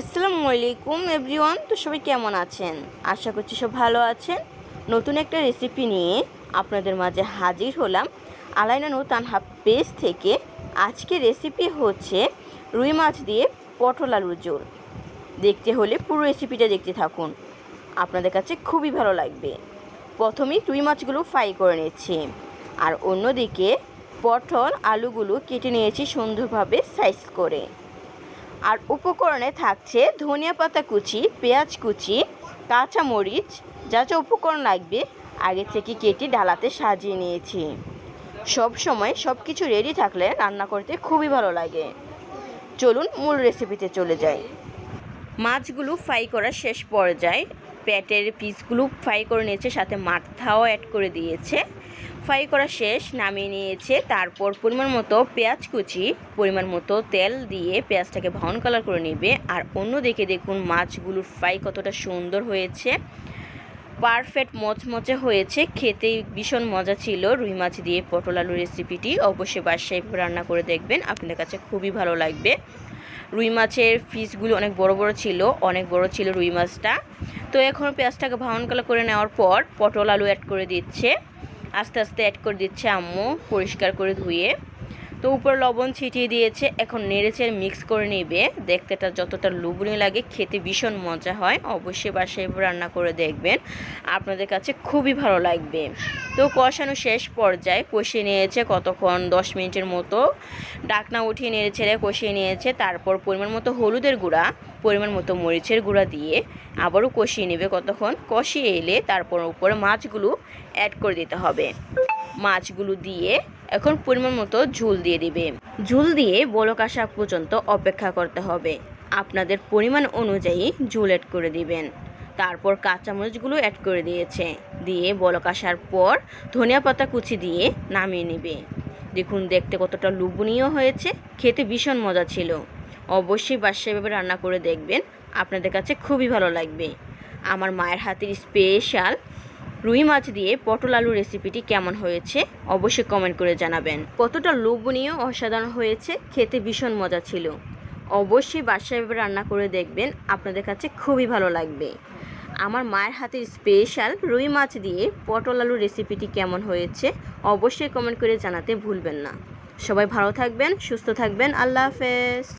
আসসালামু আলাইকুম, এভরিওয়ান। তো সবাই কেমন আছেন? আশা করছি সব ভালো আছেন। নতুন একটা রেসিপি নিয়ে আপনাদের মাঝে হাজির হলাম আলাইনা তানহা পেজ থেকে। আজকে রেসিপি হচ্ছে রুই মাছ দিয়ে পটল আলুর ঝোল। দেখতে হলে পুরো রেসিপিটা দেখতে থাকুন। আপনাদের কাছে খুবই ভালো লাগবে। প্রথমেই রুই মাছগুলো ফ্রাই করে নিচ্ছি। আর অন্যদিকে পটল আলুগুলো কেটে নিয়েছি সুন্দরভাবে সাইজ করে। আর উপকরণে থাকছে ধনিয়া পাতা কুচি, পেঁয়াজ কুচি, কাঁচা মরিচ, যা যা উপকরণ লাগবে, আগে থেকে কেটে ডালাতে সাজিয়ে নিয়েছি। সব সময় সব কিছু রেডি থাকলে রান্না করতে খুবই ভালো লাগে। চলুন মূল রেসিপিতে চলে যাই। মাছগুলো ফ্রাই করা শেষ পর্যায়ে পেটের পিসগুলো ফ্রাই করে নিয়েছে, সাথে মাথাও অ্যাড করে দিয়েছে। ফ্রাই করা শেষ, নামিয়ে নিয়েছে। তারপর পরিমাণ মতো পেঁয়াজ কুচি, পরিমাণ মতো তেল দিয়ে পেঁয়াজটাকে ভাউন কালার করে নেবে। আর অন্য অন্যদিকে দেখুন মাছগুলোর ফ্রাই কতটা সুন্দর হয়েছে। পারফেক্ট মচমচে হয়েছে। খেতে ভীষণ মজা ছিল। রুই মাছ দিয়ে পটল আলু রেসিপিটি অবশ্যই বাসায় রান্না করে দেখবেন। আপনাদের কাছে খুবই ভালো লাগবে। রুই মাছের পিসগুলো অনেক বড় বড় ছিল, অনেক বড় ছিল রুই মাছটা। তো এখন পেঁয়াজটাকে ভাউন কালো করে নেওয়ার পর পটল আলু অ্যাড করে দিচ্ছে। আস্তে আস্তে অ্যাড করে দিচ্ছে আম্মু, পরিষ্কার করে ধুয়ে। তো উপর লবণ ছিটিয়ে দিয়েছে, এখন নেড়েছে মিক্স করে নেবে। দেখতেটা যতটা লুবনি লাগে, খেতে ভীষণ মজা হয়। অবশ্যই বাসায় রান্না করে দেখবেন। আপনাদের কাছে খুবই ভালো লাগবে। তো কষানো শেষ পর্যায়ে কষিয়ে নিয়েছে কতক্ষণ? দশ মিনিটের মতো। ডাকনা উঠিয়ে নেড়ে ছেড়ে কষিয়ে নিয়েছে। তারপর পরিমাণ মতো হলুদের গুঁড়া, পরিমাণ মতো মরিচের গুঁড়া দিয়ে আবারও কষিয়ে নেবে কতক্ষণ? কষিয়ে এলে তারপর উপরে মাছগুলো অ্যাড করে দিতে হবে। মাছগুলো দিয়ে এখন পরিমাণ মতো ঝুল দিয়ে দিবে। ঝুল দিয়ে বলক আসা পর্যন্ত অপেক্ষা করতে হবে। আপনাদের পরিমাণ অনুযায়ী ঝুল অ্যাড করে দিবেন। তারপর কাঁচামরিচগুলো অ্যাড করে দিয়েছে। দিয়ে বলক আসার পর ধনিয়া পাতা কুচি দিয়ে নামিয়ে নেবে। দেখুন, দেখতে কতটা লুবনীয় হয়েছে। খেতে ভীষণ মজা ছিল। অবশ্যই বাসায় এভাবে রান্না করে দেখবেন। আপনাদের কাছে খুবই ভালো লাগবে। আমার মায়ের হাতের স্পেশাল রুই মাছ দিয়ে পটল আলু রেসিপিটি কেমন হয়েছে অবশ্যই কমেন্ট করে জানাবেন। কতটা লোভনীয়, অসাধারণ হয়েছে, খেতে ভীষণ মজা ছিল। অবশ্যই বাসায় রান্না করে দেখবেন, আপনাদের কাছে খুবই ভালো লাগবে। আমার মায়ের হাতের স্পেশাল রুই মাছ দিয়ে পটল আলু রেসিপিটি কেমন হয়েছে অবশ্যই কমেন্ট করে জানাতে ভুলবেন না। সবাই ভালো থাকবেন, সুস্থ থাকবেন, আল্লাহ হাফেজ।